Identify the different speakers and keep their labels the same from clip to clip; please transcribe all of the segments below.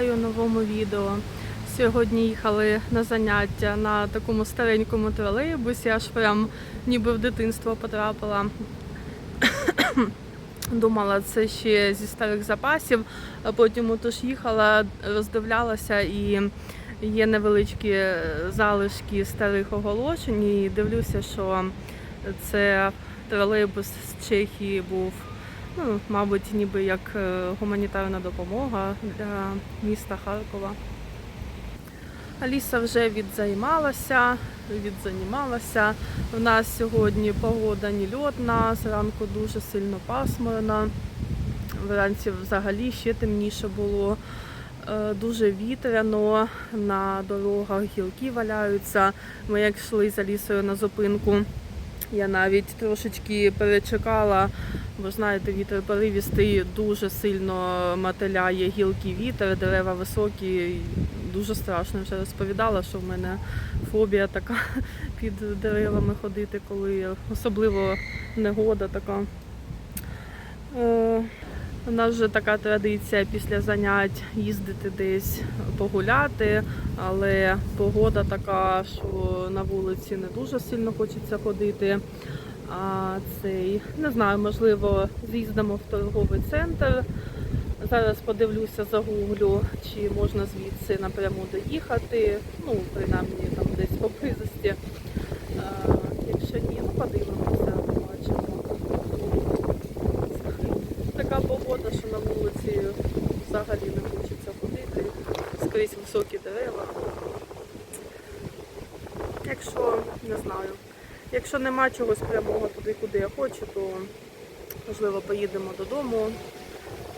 Speaker 1: Вітаю новому відео. Сьогодні їхали на заняття на такому старенькому тролейбусі, аж прям ніби в дитинство потрапила. Думала, це ще зі старих запасів, а потім отож їхала, роздивлялася і є невеличкі залишки старих оголошень. І дивлюся, що це тролейбус з Чехії був. Ну, мабуть, ніби як е, гуманітарна допомога для міста Харкова. Аліса вже відзаймалася, відзанімалася. У нас сьогодні погода нельотна, зранку дуже сильно пасмурно. Вранці взагалі ще темніше було. Е, Дуже вітряно, на дорогах гілки валяються. Ми як йшли з Алісою на зупинку, я навіть трошечки перечекала, бо знаєте, вітер поривістий дуже сильно мотиляє гілки вітер, дерева високі. Дуже страшно. Вже розповідала, що в мене фобія така під деревами ходити, коли особливо негода така. Е, у нас вже така традиція після занять їздити десь погуляти, але погода така, що на вулиці не дуже сильно хочеться ходити. А цей не знаю, можливо, з'їздимо в торговий центр. Зараз подивлюся, загуглю, чи можна звідси напряму доїхати. Ну, принаймні там десь поблизості. А, якщо ні, ну подивимося, побачимо. Така погода, що на вулиці взагалі не хочеться ходити. Скрізь високі дерева. Якщо не знаю. Якщо нема чогось прямого туди, куди я хочу, то можливо поїдемо додому.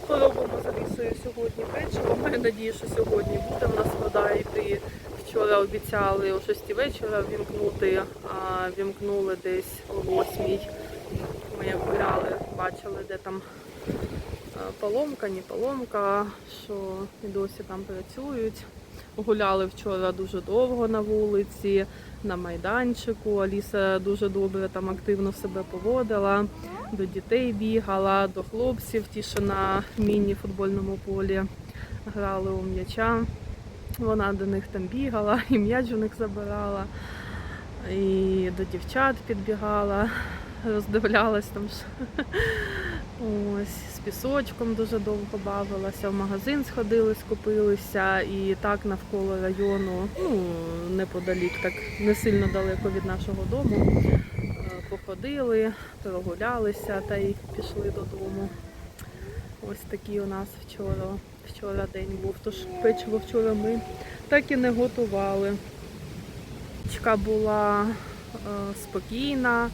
Speaker 1: Поробимо лісою сьогодні печиво. Маю надію, що сьогодні буде в нас вода йти. Вчора обіцяли о 6 вечора вімкнути, а вімкнули десь о 8. Ми гуляли, бачили, де там поломка, не поломка, що і досі там працюють. Гуляли вчора дуже довго на вулиці, на майданчику. Аліса дуже добре там активно себе поводила. До дітей бігала, до хлопців, ті, що на міні-футбольному полі грали у м'яча. Вона до них там бігала, і м'яч у них забирала, і до дівчат підбігала, роздивлялась там. Ось, пісочком дуже довго бавилася, в магазин сходили, скупилися і так навколо району, ну, неподалік, так не сильно далеко від нашого дому. е, Походили, прогулялися та й пішли додому. Ось такий у нас вчора, вчора день був. Тож печиво вчора ми так і не готували. Чка була е, спокійна,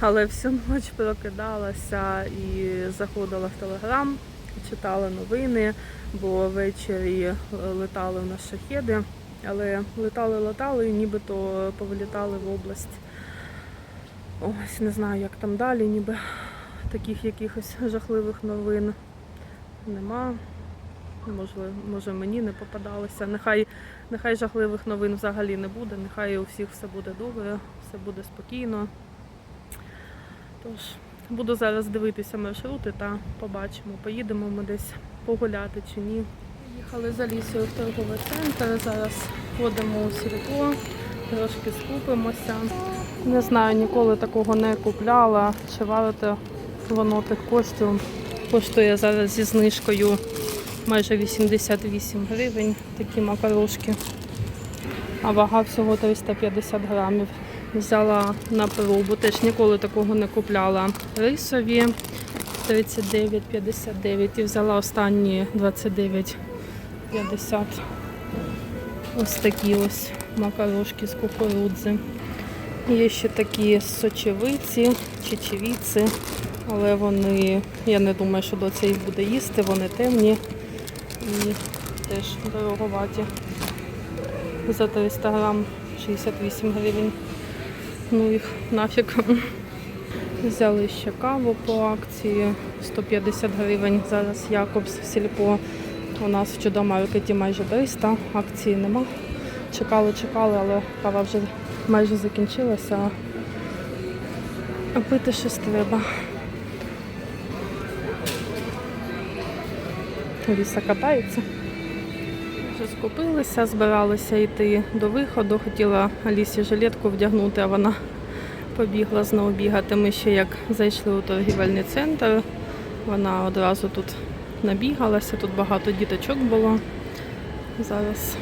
Speaker 1: але всю ніч прокидалася і заходила в телеграм, читала новини, бо ввечері летали в нас шахеди, але летали-летали і нібито повилітали в область. Ось не знаю, як там далі, ніби таких якихось жахливих новин нема. Можливо, може мені не попадалося. Нехай, нехай жахливих новин взагалі не буде, нехай у всіх все буде добре, все буде спокійно. Тож, буду зараз дивитися маршрути та побачимо, поїдемо ми десь погуляти чи ні. Їхали за лісою в торговий центр, зараз ходимо у сільпо, трошки скупимося. Не знаю, ніколи такого не купляла. Чи варто воно тих коштів? Коштує зараз зі знижкою майже 88 гривень такі макарошки. А вага всього 350 грамів. Взяла на пробу, теж ніколи такого не купляла. Рисові 39,59 і взяла останні 29,50. Ось такі ось макарошки з кукурудзи. Є ще такі сочевиці, чечевіці, але вони, я не думаю, що до їх буде їсти, вони темні і теж дороговаті. За 300 грам 68 гривень. Ну їх нафіг. Взяли ще каву по акції 150 гривень. Зараз Якобс в сільпо. У нас в чудомаркеті майже 300, акції нема. Чекали, чекали, але кава вже майже закінчилася. А пити щось треба. Ліса катається. Вже скупилися, збиралися йти до виходу. Хотіла Алісі жилетку вдягнути, а вона побігла знову бігати. Ми ще як зайшли у торгівельний центр. Вона одразу тут набігалася, тут багато діточок було. Зараз,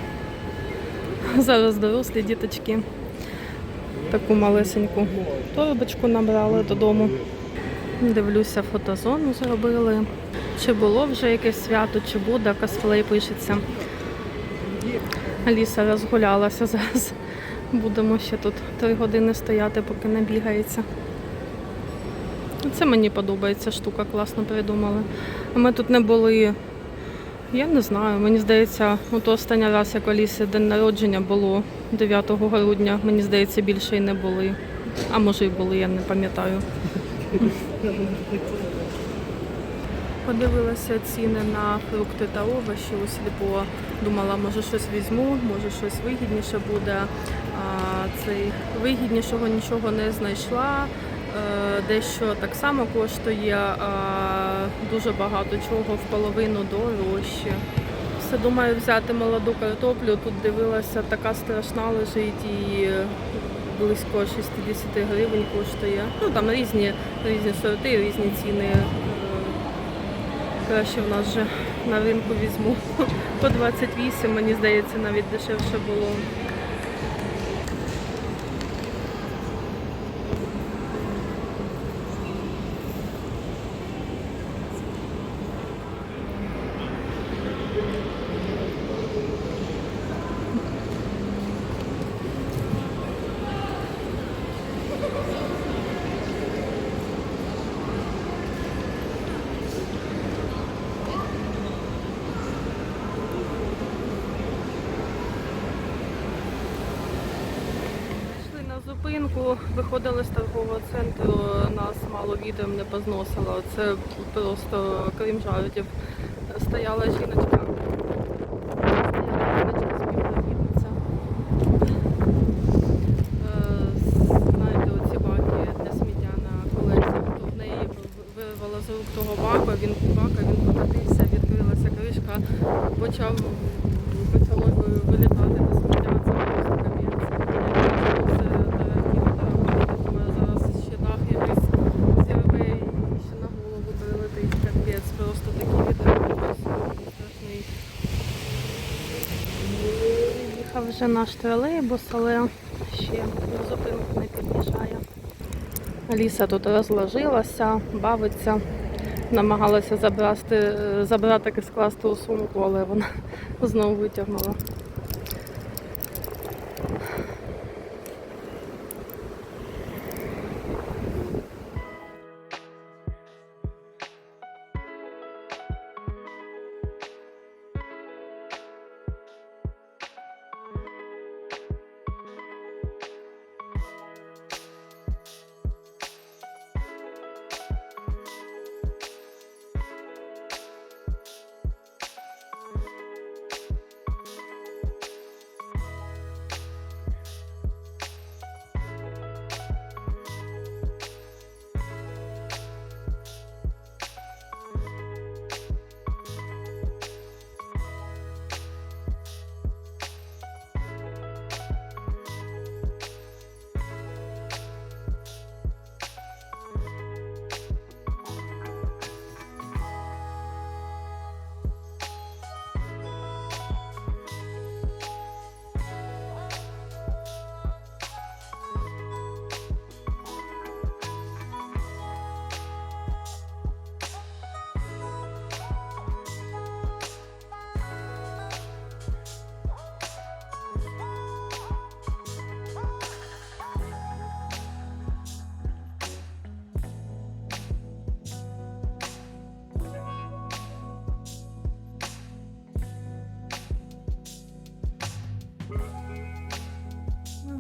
Speaker 1: зараз дорослі діточки таку малесеньку торбочку набрали додому. Дивлюся, фотозону зробили. Чи було вже якесь свято, чи буде, косплей пишеться. Аліса розгулялася зараз. Будемо ще тут три години стояти, поки не бігається. Це мені подобається штука, класно придумали. Ми тут не були, я не знаю, мені здається, от останній раз, як у Аліси день народження було 9 грудня, мені здається, більше і не були. А може і були, я не пам'ятаю. Подивилася ціни на фрукти та овочі у сільпо. Думала, може щось візьму, може щось вигідніше буде. Цей вигіднішого нічого не знайшла. Е, Дещо так само коштує, дуже багато чого в половину дорожче. Все думаю взяти молоду картоплю. Тут дивилася, така страшна лежить і близько 60 гривень коштує. Ну там різні, різні сорти, різні ціни. Краще в нас вже на ринку візьму по 28, мені здається, навіть дешевше було. Йшли на виходили з торгового центру, нас мало відео не позносило. Це просто крім жартів. Стояла жіночка. Стояла жіночка співробітниця. Е, з- Знаєте, оці баки для сміття на колесах. То в неї в- вирвало з рук того бака, він бака, він покатився, відкрилася кришка, почав почало ви- вилітати до сміття. Це просто капець. Це Тарантіно, Тарантіно, думаю, зараз ще дах якийсь зірве і ще на голову прилетить. Капець, просто такий вітер страшний. Їхав вже наш тролейбус, але ще до зупинку не під'їжджає. Ліса тут розложилася, бавиться, намагалася забрати, е, забрати і скласти у сумку, але вона знову витягнула.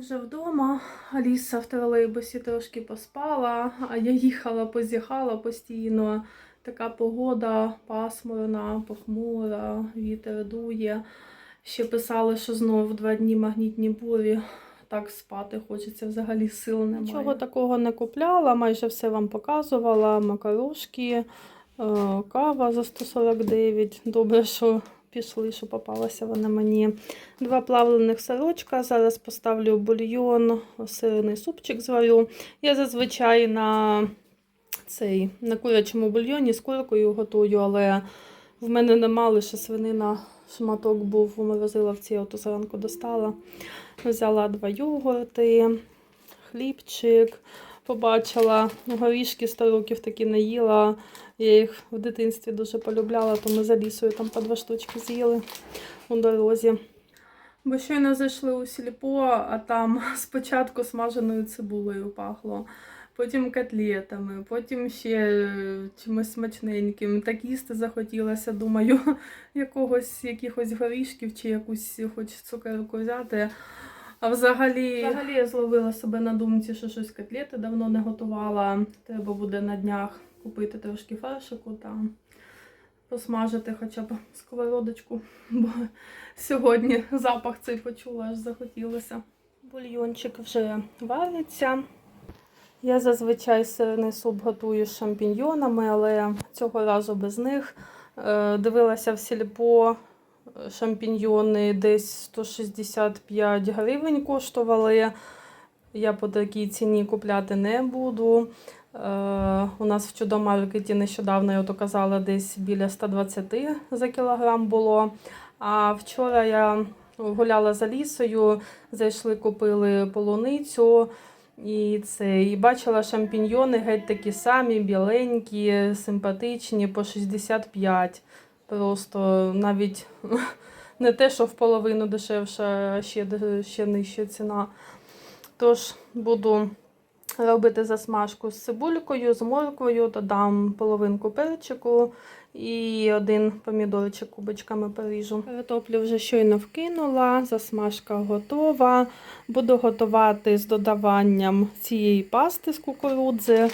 Speaker 1: Вже вдома. Аліса в тролейбусі трошки поспала, а я їхала, позіхала постійно. Така погода пасмурна, похмура, вітер дує. Ще писали, що знову два дні магнітні бурі. Так спати хочеться, взагалі сил немає. Нічого такого не купляла, майже все вам показувала. Макарошки, Е, Кава за 149. Добре, що пішли, що попалася вона мені. Два плавлених сирочка. Зараз поставлю бульйон, сирний супчик зварю. Я зазвичай на цей на курячому бульйоні з куркою готую, але в мене нема лише свинина. Шматок був у морозиловці, от зранку достала. Взяла два йогурти, хлібчик. Побачила горішки 100 років такі не їла. Я їх в дитинстві дуже полюбляла, то ми за лісою там по два штучки з'їли у дорозі. Бо щойно зайшли у сільпо, а там спочатку смаженою цибулею пахло, потім котлетами, потім ще е, чимось смачненьким. Так їсти захотілося, думаю, якогось, якихось горішків чи якусь хоч цукерку взяти. А взагалі, взагалі я зловила себе на думці, що щось котлети давно не готувала. Треба буде на днях купити трошки фаршику та посмажити хоча б сковородочку, бо сьогодні запах цей почула, аж захотілося. Бульйончик вже вариться. Я зазвичай сирний суп готую з шампіньйонами, але цього разу без них. Е, Дивилася в сільпо шампіньйони десь 165 гривень коштували. Я по такій ціні купляти не буду. Е, у нас в чудомаркеті нещодавно я казала, десь біля 120 за кілограм було. А вчора я гуляла за лісою, зайшли, купили полуницю. І це, і бачила шампіньйони геть такі самі, біленькі, симпатичні, по 65. Просто навіть не те, що в половину дешевше, а ще, ще нижча ціна. Тож буду робити засмажку з цибулькою, з морквою, додам половинку перчику і один помідорчик кубочками поріжу. Картоплю вже щойно вкинула, засмажка готова. Буду готувати з додаванням цієї пасти з кукурудзи.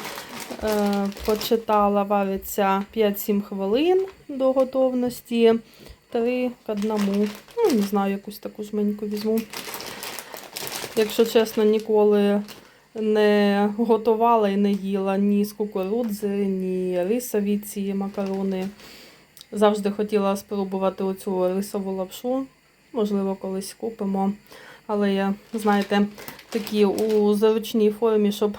Speaker 1: Е, почитала, вариться 5-7 хвилин до готовності. 3 к одному. Ну, не знаю, якусь таку жменьку візьму. Якщо чесно, ніколи не готувала і не їла ні з кукурудзи, ні рисові ці макарони. Завжди хотіла спробувати оцю рисову лапшу. Можливо, колись купимо. Але я, знаєте, такі у зручній формі, щоб,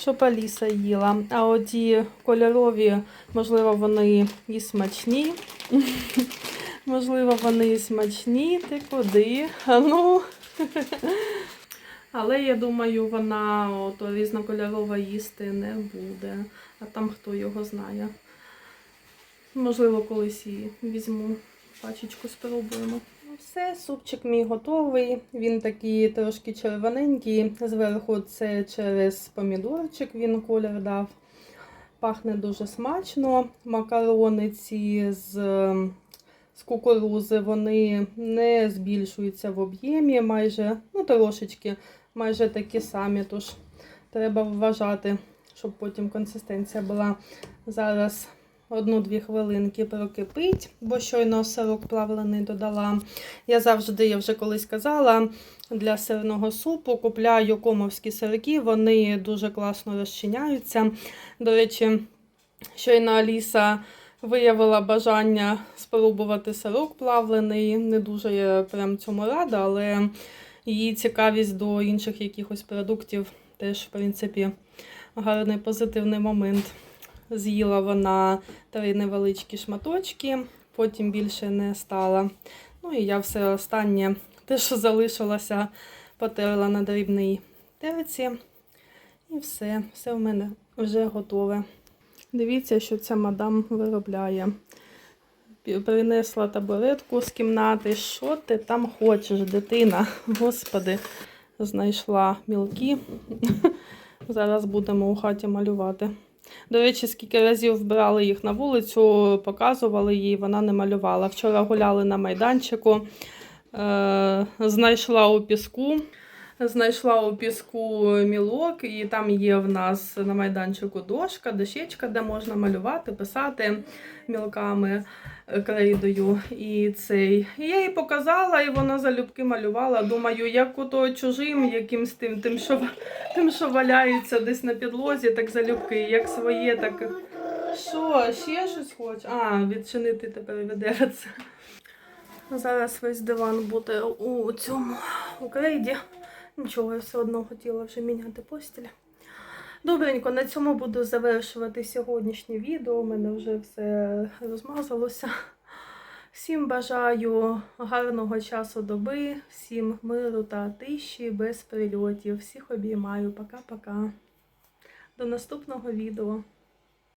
Speaker 1: щоб Аліса їла. А оті кольорові, можливо, вони і смачні. Можливо, вони і смачні. Ти куди? А ну. Але я думаю, вона ото різнокольорова їсти не буде. А там хто його знає. Можливо, колись і візьму пачечку, спробуємо. Все, супчик мій готовий. Він такий трошки червоненький. Зверху це через помідорчик він колір дав. Пахне дуже смачно. Макарони ці з, з кукурузи вони не збільшуються в об'ємі майже, ну трошечки майже такі самі, тож треба вважати, щоб потім консистенція була. Зараз одну-дві хвилинки прокипить, бо щойно сирок плавлений додала. Я завжди, я вже колись казала, для сирного супу купляю комовські сирки, вони дуже класно розчиняються. До речі, щойно Аліса виявила бажання спробувати сирок плавлений. Не дуже я прям цьому рада, але її цікавість до інших якихось продуктів теж, в принципі, гарний позитивний момент. З'їла вона три невеличкі шматочки, потім більше не стала. Ну і я все останнє, те, що залишилося, потерла на дрібній терці. І все, все в мене вже готове. Дивіться, що ця мадам виробляє. Принесла табуретку з кімнати. Що ти там хочеш, дитина? Господи, знайшла мілки. Зараз будемо у хаті малювати. До речі, скільки разів вбирали їх на вулицю, показували їй, вона не малювала. Вчора гуляли на майданчику, е- знайшла у піску. Знайшла у піску мілок, і там є в нас на майданчику дошка, дощечка, де можна малювати, писати мілками е, крейдою. І цей. І я їй показала, і вона залюбки малювала. Думаю, як ото чужим, якимсь тим, тим, що, тим, що валяється десь на підлозі, так залюбки, як своє, так Що, ще щось хочеш? А, відчинити тепер відереться. Зараз весь диван буде у цьому у крейді. Нічого, я все одно хотіла вже міняти постіль. Добренько, на цьому буду завершувати сьогоднішнє відео. У мене вже все розмазалося. Всім бажаю гарного часу доби, всім миру та тиші, без прильотів. Всіх обіймаю. Пока-пока. До наступного відео.